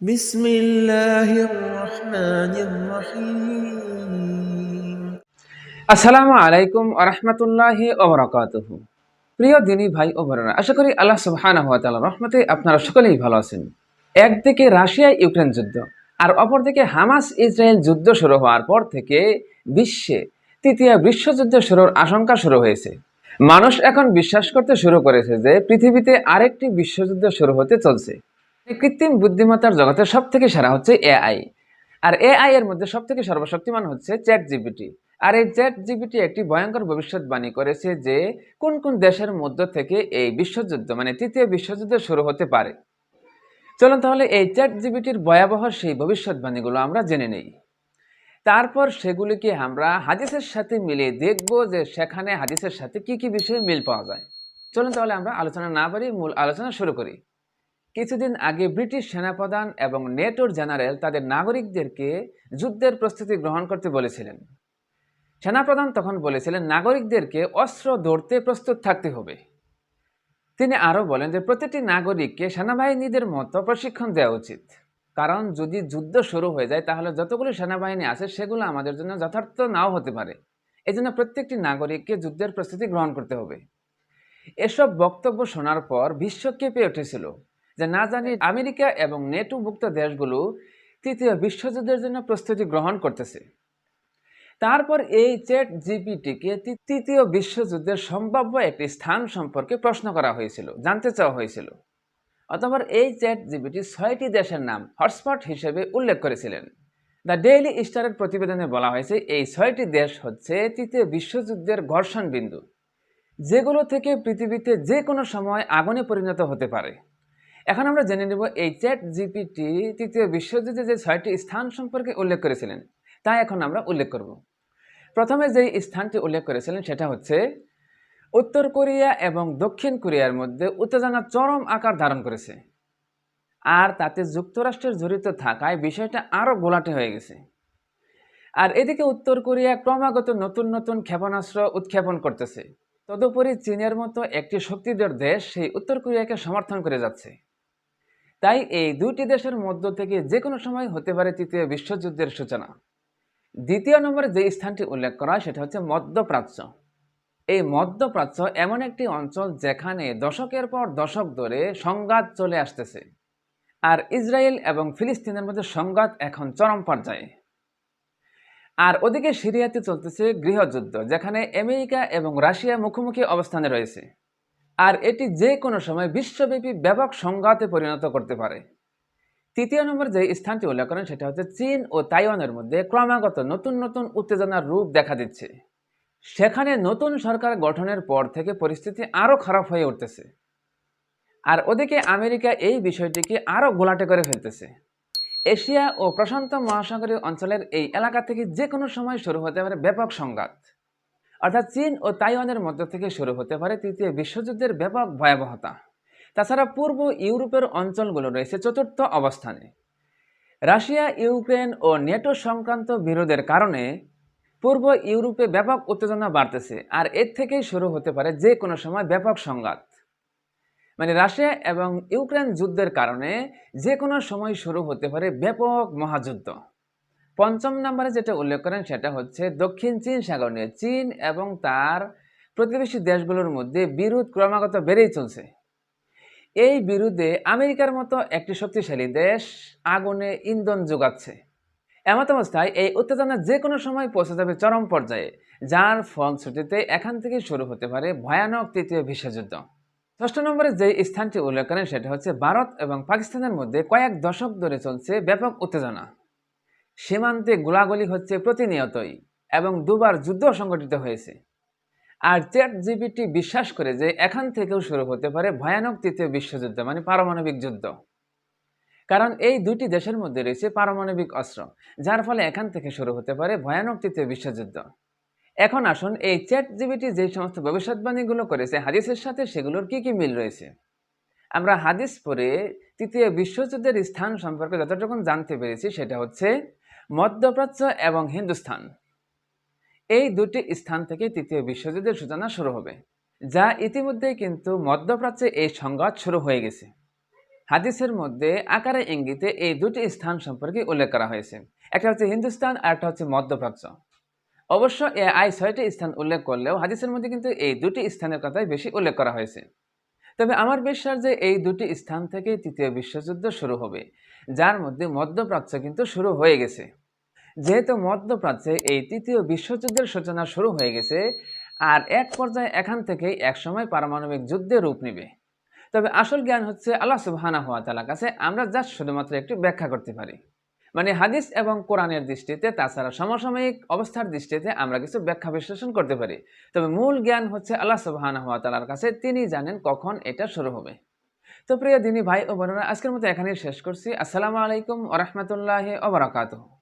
بسم الله الرحمن الرحيم আসসালামু আলাইকুম আরহামতুল্লাহি ওবরাকাতুহ প্রিয় দিনী ভাই ও বোনেরা আশা করি আল্লাহ সুবহানাহু ওয়া তাআলার রহমতে আপনারা সকলেই ভালো আছেন একদিকে রাশিয়া ইউক্রেন যুদ্ধ আর অপরদিকে হামাস ইসরায়েল যুদ্ধ শুরু হওয়ার পর থেকে বিশ্বে তৃতীয় বিশ্বযুদ্ধ শুরুর আশঙ্কা শুরু হয়েছে মানুষ এখন বিশ্বাস করতে শুরু করেছে যে পৃথিবীতে আরেকটি বিশ্বযুদ্ধ শুরু হতে চলছে কৃত্রিম বুদ্ধিমত্তার জগতের সব থেকে সেরা হচ্ছে এআই আর এআই এর মধ্যে সব থেকে সর্বশক্তিমান হচ্ছে চ্যাট জিবিটি আর এই চ্যাট জিবিটি একটি ভয়ঙ্কর ভবিষ্যৎবাণী করেছে যে কোন কোন দেশের মধ্য থেকে এই বিশ্বযুদ্ধ মানে তৃতীয় বিশ্বযুদ্ধ শুরু হতে পারে। চলুন তাহলে এই চ্যাট জিবিটির ভয়াবহ সেই ভবিষ্যৎবাণীগুলো আমরা জেনে নেই। তারপর সেগুলিকে আমরা হাদিসের সাথে মিলিয়ে দেখব যে সেখানে হাদিসের সাথে কি কি বিষয়ে মিল পাওয়া যায়। চলুন তাহলে আমরা আলোচনা না পারি মূল আলোচনা শুরু করি। কিছুদিন আগে ব্রিটিশ সেনাপ্রধান এবং নেটোর জেনারেল তাদের নাগরিকদেরকে যুদ্ধের প্রস্তুতি গ্রহণ করতে বলেছিলেন। সেনাপ্রধান তখন বলেছিলেন, নাগরিকদেরকে অস্ত্র ধরতে প্রস্তুত থাকতে হবে। তিনি আরও বলেন যে, প্রতিটি নাগরিককে সেনাবাহিনীদের মতো প্রশিক্ষণ দেওয়া উচিত। কারণ যদি যুদ্ধ শুরু হয়ে যায়, তাহলে যতগুলো সেনাবাহিনী আছে, সেগুলো আমাদের জন্য যথার্থ নাও হতে পারে। এই জন্য প্রত্যেকটি নাগরিককে যুদ্ধের প্রস্তুতি গ্রহণ করতে হবে। এসব বক্তব্য শোনার পর বিশ্ব কেঁপে উঠেছিল। যে না জানি আমেরিকা এবং নেটোভুক্ত দেশগুলো তৃতীয় বিশ্বযুদ্ধের জন্য প্রস্তুতি গ্রহণ করতেছে। তারপর এই চ্যাট জিপিটিকে তৃতীয় বিশ্বযুদ্ধের সম্ভাব্য একটি স্থান সম্পর্কে প্রশ্ন করা হয়েছিল, জানতে চাওয়া হয়েছিল। অথবা এই চ্যাট জিপিটি ছয়টি দেশের নাম হটস্পট হিসেবে উল্লেখ করেছিলেন। দ্য ডেইলি স্টারের প্রতিবেদনে বলা হয়েছে, এই ছয়টি দেশ হচ্ছে তৃতীয় বিশ্বযুদ্ধের ঘর্ষণ বিন্দু যেগুলো থেকে পৃথিবীতে যে কোনো সময় আগুনে পরিণত হতে পারে। এখন আমরা জেনে নেব এই চ্যাট জিপিটি তৃতীয় বিশ্বযুদ্ধে যে ছয়টি স্থান সম্পর্কে উল্লেখ করেছিলেন, তা এখন আমরা উল্লেখ করব। প্রথমে যেই স্থানটি উল্লেখ করেছিলেন সেটা হচ্ছে উত্তর কোরিয়া এবং দক্ষিণ কোরিয়ার মধ্যে উত্তেজনা চরম আকার ধারণ করেছে। আর তাতে যুক্তরাষ্ট্রের জড়িত থাকায় বিষয়টা আরও গোলাটে হয়ে গেছে। আর এদিকে উত্তর কোরিয়া ক্রমাগত নতুন নতুন ক্ষেপণাস্ত্র উৎক্ষেপণ করতেছে। তদুপরি চীনের মতো একটি শক্তিধর দেশ সেই উত্তর কোরিয়াকে সমর্থন করে যাচ্ছে। তাই এই দুইটি দেশের মধ্য থেকে যে কোনো সময় হতে পারে তৃতীয় বিশ্বযুদ্ধের সূচনা। দ্বিতীয় নম্বরে যে স্থানটি উল্লেখ করা সেটা হচ্ছে মধ্যপ্রাচ্য। এই মধ্যপ্রাচ্য এমন একটি অঞ্চল যেখানে দশকের পর দশক ধরে সংঘাত চলে আসতেছে, আর ইসরায়েল এবং ফিলিস্তিনের মধ্যে সংঘাত এখন চরম পর্যায়ে। আর ওদিকে সিরিয়াতে চলতেছে গৃহযুদ্ধ, যেখানে আমেরিকা এবং রাশিয়া মুখোমুখি অবস্থানে রয়েছে। আর এটি যে কোনো সময় বিশ্বব্যাপী ব্যাপক সংঘাতে পরিণত করতে পারে। তৃতীয় নম্বর যে স্থানটি উল্লেখ করেন, সেটা হচ্ছে চীন ও তাইওয়ানের মধ্যে ক্রমাগত নতুন নতুন উত্তেজনার রূপ দেখা দিচ্ছে। সেখানে নতুন সরকার গঠনের পর থেকে পরিস্থিতি আরও খারাপ হয়ে উঠতেছে। আর ওদিকে আমেরিকা এই বিষয়টিকে আরও গোলাটে করে ফেলতেছে। এশিয়া ও প্রশান্ত মহাসাগরীয় অঞ্চলের এই এলাকা থেকে যে কোনো সময় শুরু হতে পারে ব্যাপক সংঘাত। অর্থাৎ চীন ও তাইওয়ানের মধ্য থেকে শুরু হতে পারে তৃতীয় বিশ্বযুদ্ধের ব্যাপক ভয়াবহতা। তাছাড়া পূর্ব ইউরোপের অঞ্চলগুলো রয়েছে চতুর্থ অবস্থানে। রাশিয়া, ইউক্রেন ও নেটো সংক্রান্ত বিরোধের কারণে পূর্ব ইউরোপে ব্যাপক উত্তেজনা বাড়তেছে আর এর থেকেই শুরু হতে পারে যে কোনো সময় ব্যাপক সংঘাত। মানে রাশিয়া এবং ইউক্রেন যুদ্ধের কারণে যে কোনো সময় শুরু হতে পারে ব্যাপক মহাযুদ্ধ। পঞ্চম নম্বরে যেটা উল্লেখ করেন সেটা হচ্ছে দক্ষিণ চীন সাগর নিয়ে। চীন এবং তার প্রতিবেশী দেশগুলোর মধ্যে বিরোধ ক্রমাগত বেড়েই চলছে। এই বিরুদ্ধে আমেরিকার মতো একটি শক্তিশালী দেশ আগুনে ইন্ধন যোগাচ্ছে। এমত অবস্থায় এই উত্তেজনা যে কোনো সময় পৌঁছে যাবে চরম পর্যায়ে, যার ফলশ্রুতিতে এখান থেকে শুরু হতে পারে ভয়ানক তৃতীয় বিশ্বযুদ্ধ। ষষ্ঠ নম্বরে যে স্থানটি উল্লেখ করেন সেটা হচ্ছে ভারত এবং পাকিস্তানের মধ্যে কয়েক দশক ধরে চলছে ব্যাপক উত্তেজনা। সীমান্তে গোলাগুলি হচ্ছে প্রতিনিয়তই এবং দুবার যুদ্ধ সংগঠিত হয়েছে। আর চ্যাট জিবিটি বিশ্বাস করে যে এখান থেকেও শুরু হতে পারে ভয়ানক তৃতীয় বিশ্বযুদ্ধ মানে পারমাণবিক যুদ্ধ। কারণ এই দুটি দেশের মধ্যে রয়েছে পারমাণবিক অস্ত্র, যার ফলে এখান থেকে শুরু হতে পারে ভয়ানক তৃতীয় বিশ্বযুদ্ধ। এখন আসুন এই চ্যাট জিবিটি যে সমস্ত ভবিষ্যৎবাণীগুলো করেছে হাদিসের সাথে সেগুলোর কি কি মিল রয়েছে? আমরা হাদিস পরে তৃতীয় বিশ্বযুদ্ধের স্থান সম্পর্কে যতটুকু জানতে পেরেছি সেটা হচ্ছে মধ্যপ্রাচ্য এবং হিন্দুস্থান। এই দুটি স্থান থেকে তৃতীয় বিশ্বযুদ্ধের সূচনা শুরু হবে, যা ইতিমধ্যে কিন্তু মধ্যপ্রাচ্যে এই সংঘাত শুরু হয়ে গেছে। হাদিসের মধ্যে আকারে ইঙ্গিতে এই দুটি স্থান সম্পর্কে উল্লেখ করা হয়েছে, একটা হচ্ছে হিন্দুস্তান আর একটা হচ্ছে মধ্যপ্রাচ্য। অবশ্য এ আই ছয়টি স্থান উল্লেখ করলেও হাদিসের মধ্যে কিন্তু এই দুটি স্থানের কথাই বেশি উল্লেখ করা হয়েছে। তবে আমার বিশ্বাস যে এই দুটি স্থান থেকে তৃতীয় বিশ্বযুদ্ধ শুরু হবে, যার মধ্যে মধ্যপ্রাচ্য কিন্তু শুরু হয়ে গেছে। যেহেতু মধ্যপ্রাচ্যে এই তৃতীয় বিশ্বযুদ্ধের সূচনা শুরু হয়ে গেছে, আর এক পর্যায়ে এখান থেকেই একসময় পারমাণবিক যুদ্ধে রূপ নেবে। তবে আসল জ্ঞান হচ্ছে আল্লাহ সুবহানা হওয়া তালার কাছে। আমরা যা শুধুমাত্র একটু ব্যাখ্যা করতে পারি। মানে হাদিস এবং কোরআনের দৃষ্টিতে, তাছাড়া সমসাময়িক অবস্থার দৃষ্টিতে আমরা কিছু ব্যাখ্যা বিশ্লেষণ করতে পারি। তবে মূল জ্ঞান হচ্ছে আল্লাহ সুবহানা হওয়া তালার কাছে। তিনি জানেন কখন এটা শুরু হবে। তো প্রিয় দিনী ভাই ও বোনেরা, আজকের মতো এখানেই শেষ করছি। আসসালামু আলাইকুম ওরহমতুল্লাহ ওবরাকাতুহ